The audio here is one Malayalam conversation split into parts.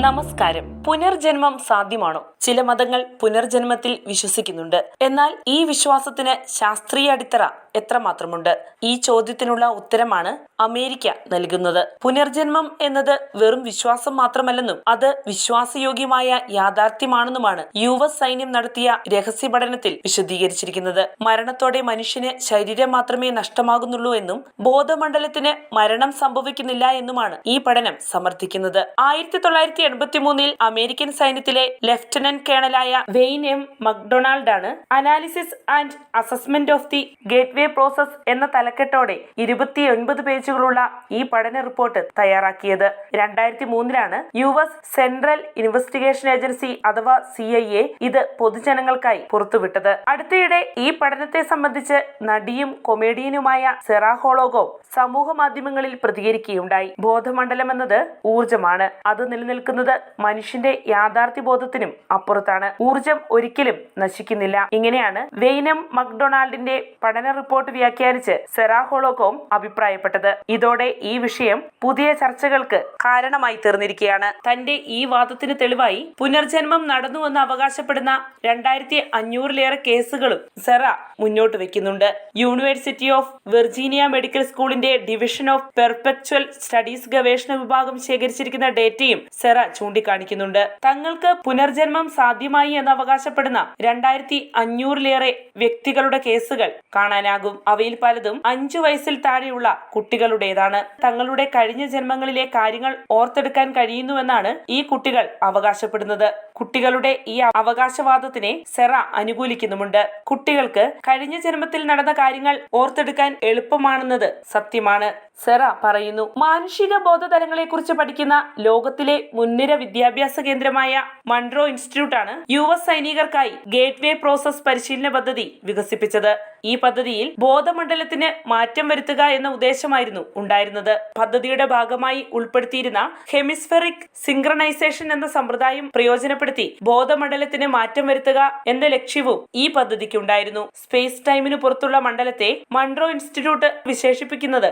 നമസ്കാരം. പുനർജന്മം സാധ്യമാണോ? ചില മതങ്ങൾ പുനർജന്മത്തിൽ വിശ്വസിക്കുന്നുണ്ട്. എന്നാൽ ഈ വിശ്വാസത്തിന് ശാസ്ത്രീയ അടിത്തറ എത്രമാത്രമുണ്ട്? ഈ ചോദ്യത്തിനുള്ള ഉത്തരമാണ് അമേരിക്ക നൽകുന്നത്. പുനർജന്മം എന്നത് വെറും വിശ്വാസം മാത്രമല്ലെന്നും അത് വിശ്വാസയോഗ്യമായ യാഥാർത്ഥ്യമാണെന്നുമാണ് യു എസ് സൈന്യം നടത്തിയ രഹസ്യ പഠനത്തിൽ വിശദീകരിച്ചിരിക്കുന്നത്. മരണത്തോടെ മനുഷ്യന് ശരീരം മാത്രമേ നഷ്ടമാകുന്നുള്ളൂ എന്നും ബോധമണ്ഡലത്തിന് മരണം സംഭവിക്കുന്നില്ല എന്നുമാണ് ഈ പഠനം സമർത്ഥിക്കുന്നത്. ആയിരത്തി തൊള്ളായിരത്തി എൺപത്തി മൂന്നിൽ അമേരിക്കൻ സൈന്യത്തിലെ ലെഫ്റ്റനന്റ് കേണലായ വെയിൻ എം മക്ഡൊണാൾഡ് ആണ് analysis and assessment of the gateway process എന്ന തലക്കെട്ടോടെ ഇരുപത്തിയൊൻപത് പേജുകളുള്ള ഈ പഠന റിപ്പോർട്ട് തയ്യാറാക്കിയത്. രണ്ടായിരത്തി മൂന്നിലാണ് U S central investigation agency അഥവാ സി ഐ എ ഇത് പൊതുജനങ്ങൾക്കായി പുറത്തുവിട്ടത്. അടുത്തിടെ ഈ പഠനത്തെ സംബന്ധിച്ച് നടിയും കൊമേഡിയനുമായ സെറാ ഹോളോഗോ സമൂഹ മാധ്യമങ്ങളിൽ പ്രതികരിക്കുകയുണ്ടായി. ബോധമണ്ഡലം എന്നത് ഊർജമാണ് അത് നിലനിൽക്കുന്നത് മനുഷ്യന്റെ യാഥാർത്ഥ്യ ബോധത്തിനും അപ്പുറത്താണ്. ഊർജം ഒരിക്കലും നശിക്കുന്നില്ല. ഇങ്ങനെയാണ് വെയ്നം മക്ഡൊണാൾഡിന്റെ പഠന റിപ്പോർട്ട് വ്യാഖ്യാനിച്ച് സെറാ ഹോളോകോം അഭിപ്രായപ്പെട്ടത്. ഇതോടെ ഈ വിഷയം പുതിയ ചർച്ചകൾക്ക് കാരണമായി തീർന്നിരിക്കുകയാണ്. തന്റെ ഈ വാദത്തിന് തെളിവായി പുനർജന്മം നടന്നുവെന്ന് അവകാശപ്പെടുന്ന രണ്ടായിരത്തി അഞ്ഞൂറിലേറെ കേസുകളും സെറ മുന്നോട്ട് വെക്കുന്നുണ്ട്. യൂണിവേഴ്സിറ്റി ഓഫ് വെർജീനിയ മെഡിക്കൽ സ്കൂളിന്റെ ഡിവിഷൻ ഓഫ് പെർപെക്ച്വൽ സ്റ്റഡീസ് ഗവേഷണ വിഭാഗം ശേഖരിച്ചിരിക്കുന്ന ഡേറ്റയും സെറ ചൂണ്ടിക്കാണിക്കുന്നുണ്ട്. തങ്ങൾക്ക് പുനർജന്മം സാധ്യമായി എന്ന് അവകാശപ്പെടുന്ന രണ്ടായിരത്തി അഞ്ഞൂറിലേറെ വ്യക്തികളുടെ കേസുകൾ കാണാനാകും. അവയിൽ പലതും അഞ്ചു വയസ്സിൽ താഴെയുള്ള കുട്ടികളുടേതാണ്. തങ്ങളുടെ കഴിഞ്ഞ ജന്മങ്ങളിലെ കാര്യങ്ങൾ ഓർത്തെടുക്കാൻ കഴിയുന്നുവെന്നാണ് ഈ കുട്ടികൾ അവകാശപ്പെടുന്നത്. കുട്ടികളുടെ ഈ അവകാശവാദത്തിനെ സെറ അനുകൂലിക്കുന്നുമുണ്ട്. കുട്ടികൾക്ക് കഴിഞ്ഞ ജന്മത്തിൽ നടന്ന കാര്യങ്ങൾ ഓർത്തെടുക്കാൻ എളുപ്പമാണെന്നത് സത്യമാണ്. സെറ പറയുന്നു. മാനുഷിക ബോധതലങ്ങളെ കുറിച്ച് പഠിക്കുന്ന ലോകത്തിലെ മുൻനിര വിദ്യാഭ്യാസ കേന്ദ്രമായ മൺട്രോ ഇൻസ്റ്റിറ്റ്യൂട്ടാണ് യു എസ് സൈനികർക്കായി ഗേറ്റ്വേ പ്രോസസ് പരിശീലന പദ്ധതി വികസിപ്പിച്ചത്. ഈ പദ്ധതിയിൽ ബോധമണ്ഡലത്തിന് മാറ്റം വരുത്തുക എന്ന ഉദ്ദേശമായിരുന്നു ഉണ്ടായിരുന്നത്. പദ്ധതിയുടെ ഭാഗമായി ഉൾപ്പെടുത്തിയിരുന്ന ഹെമിസ്ഫെറിക് സിംഗ്രണൈസേഷൻ എന്ന സമ്പ്രദായം പ്രയോജനപ്പെടുത്തി ബോധമണ്ഡലത്തിന് മാറ്റം വരുത്തുക എന്ന ലക്ഷ്യവും ഈ പദ്ധതിക്കുണ്ടായിരുന്നു. സ്പേസ് ടൈമിന് പുറത്തുള്ള മണ്ഡലത്തെ മൺട്രോ ഇൻസ്റ്റിറ്റ്യൂട്ട് വിശേഷിപ്പിക്കുന്നത്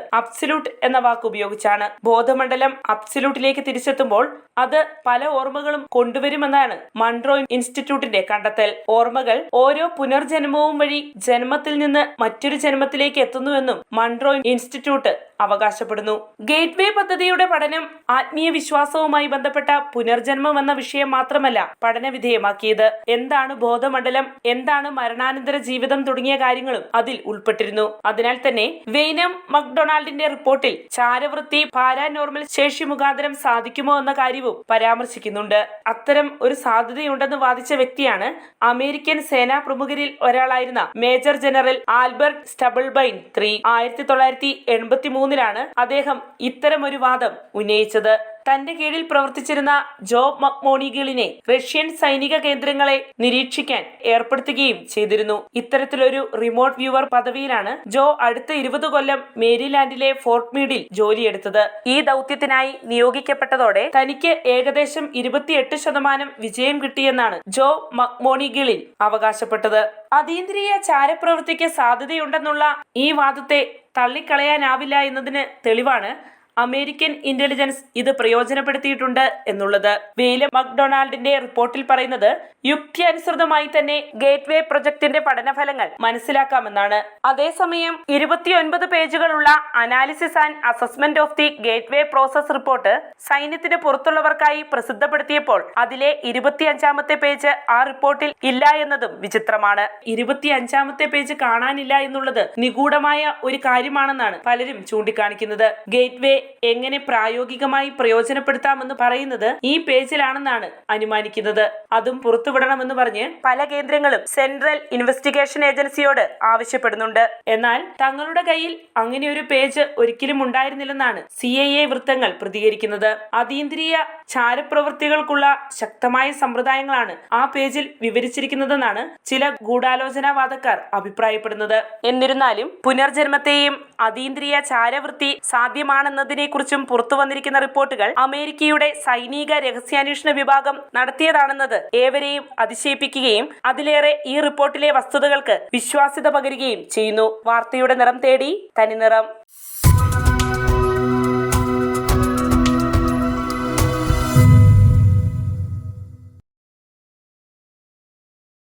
അബ്സല്യൂട്ട് എന്ന വാക്ക് ഉപയോഗിച്ചാണ്. ബോധമണ്ഡലം അബ്സല്യൂട്ടിലേക്ക് തിരിച്ചെത്തുമ്പോൾ അത് പല ഓർമ്മകളും കൊണ്ടുവരുമെന്നാണ് മൺട്രോ ഇൻസ്റ്റിറ്റ്യൂട്ടിന്റെ കണ്ടെത്തൽ. ഓർമ്മകൾ ഓരോ പുനർജന്മവും വഴി ജന്മത്തിൽ നിന്ന് മറ്റൊരു ജന്മത്തിലേക്ക് എത്തുന്നുവെന്നും മൺട്രോ ഇൻസ്റ്റിറ്റ്യൂട്ട് അവകാശപ്പെടുന്നു. ഗേറ്റ്വേ പദ്ധതിയുടെ പഠനം ആത്മീയ വിശ്വാസവുമായി ബന്ധപ്പെട്ട പുനർജന്മം എന്ന വിഷയം മാത്രമല്ല പഠന വിധേയമാക്കിയത് എന്താണ് ബോധമണ്ഡലം എന്താണ് മരണാനന്തര ജീവിതം തുടങ്ങിയ കാര്യങ്ങളും അതിൽ ഉൾപ്പെട്ടിരുന്നു. അതിനാൽ തന്നെ വെയ്നം മക്ഡൊണാൾഡിന്റെ റിപ്പോർട്ടിൽ ചാരവൃത്തി പാരാനോർമൽ ശേഷി മുഖാന്തരം സാധിക്കുമോ എന്ന കാര്യവും പരാമർശിക്കുന്നുണ്ട്. അത്തരം ഒരു സാധ്യതയുണ്ടെന്ന് വാദിച്ച വ്യക്തിയാണ് അമേരിക്കൻ സേനാ പ്രമുഖരിൽ ഒരാളായിരുന്ന major general Albert Stubblebine three. ആയിരത്തി തൊള്ളായിരത്തി എൺപത്തി മൂന്നിലാണ് അദ്ദേഹം ഇത്തരമൊരു വാദം ഉന്നയിച്ചത്. തന്റെ കീഴിൽ പ്രവർത്തിച്ചിരുന്ന ജോ മക്മോണിഗിളിനെ റഷ്യൻ സൈനിക കേന്ദ്രങ്ങളെ നിരീക്ഷിക്കാൻ ഏർപ്പെടുത്തുകയും ചെയ്തിരുന്നു. ഇത്തരത്തിലൊരു റിമോട്ട് വ്യൂവർ പദവിയിലാണ് ജോ അടുത്ത ഇരുപത് കൊല്ലം മേരിലാൻഡിലെ ഫോർട്ട് മീഡിൽ ജോലിയെടുത്തത്. ഈ ദൗത്യത്തിനായി നിയോഗിക്കപ്പെട്ടതോടെ തനിക്ക് ഏകദേശം ഇരുപത്തിയെട്ട് ശതമാനം വിജയം കിട്ടിയെന്നാണ് ജോ മക്മോണിഗിളിൽ അവകാശപ്പെട്ടത്. അതീന്ദ്രിയ ചാരപ്രവൃത്തിക്ക് സാധ്യതയുണ്ടെന്നുള്ള ഈ വാദത്തെ തള്ളിക്കളയാനാവില്ല എന്നതിന് തെളിവാണ് അമേരിക്കൻ ഇന്റലിജൻസ് ഇത് പ്രയോജനപ്പെടുത്തിയിട്ടുണ്ട് എന്നുള്ളത്. വെയിലം മക്ഡൊണാൾഡിന്റെ റിപ്പോർട്ടിൽ പറയുന്നത് യുക്തി അനുസൃതമായി തന്നെ ഗേറ്റ്വേ പ്രൊജക്ടിന്റെ പഠനഫലങ്ങൾ മനസ്സിലാക്കാമെന്നാണ്. അതേസമയം ഇരുപത്തിയൊൻപത് പേജുകളുള്ള analysis and assessment of the gateway process report സൈന്യത്തിന് പുറത്തുള്ളവർക്കായി പ്രസിദ്ധപ്പെടുത്തിയപ്പോൾ അതിലെ ഇരുപത്തിയഞ്ചാമത്തെ പേജ് ആ റിപ്പോർട്ടിൽ ഇല്ല എന്നതും വിചിത്രമാണ്. ഇരുപത്തിയഞ്ചാമത്തെ പേജ് കാണാനില്ല എന്നുള്ളത് നിഗൂഢമായ ഒരു കാര്യമാണെന്നാണ് പലരും ചൂണ്ടിക്കാണിക്കുന്നത്. ഗേറ്റ്വേ എങ്ങനെ പ്രായോഗികമായി പ്രയോജനപ്പെടുത്താമെന്ന് പറയുന്നത് ഈ പേജിലാണെന്നാണ് അനുമാനിക്കുന്നത്. അതും പുറത്തുവിടണമെന്ന് പറഞ്ഞ് പല കേന്ദ്രങ്ങളും സെൻട്രൽ ഇൻവെസ്റ്റിഗേഷൻ ഏജൻസിയോട് ആവശ്യപ്പെടുന്നുണ്ട്. എന്നാൽ തങ്ങളുടെ കയ്യിൽ അങ്ങനെ ഒരു പേജ് ഒരിക്കലും ഉണ്ടായിരുന്നില്ലെന്നാണ് സി ഐ എ വൃത്തങ്ങൾ പ്രതികരിക്കുന്നത്. അതീന്ദ്രിയ ചാരപ്രവൃത്തികൾക്കുള്ള ശക്തമായ സമ്പ്രദായങ്ങളാണ് ആ പേജിൽ വിവരിച്ചിരിക്കുന്നതെന്നാണ് ചില ഗൂഢാലോചനാവാദക്കാർ അഭിപ്രായപ്പെടുന്നത്. എന്നിരുന്നാലും പുനർജന്മത്തെയും അതീന്ദ്രിയ ചാരവൃത്തി സാധ്യമാണെന്നതിനെ കുറിച്ചും പുറത്തു വന്നിരിക്കുന്ന റിപ്പോർട്ടുകൾ അമേരിക്കയുടെ സൈനിക രഹസ്യാന്വേഷണ വിഭാഗം നടത്തിയതാണെന്നത് ഏവരെയും അതിശയിപ്പിക്കുകയും അതിലേറെ ഈ റിപ്പോർട്ടിലെ വസ്തുതകൾക്ക് വിശ്വാസ്യത പകരുകയും ചെയ്യുന്നു. വാർത്തയുടെ നിറം തേടി തനിനിറം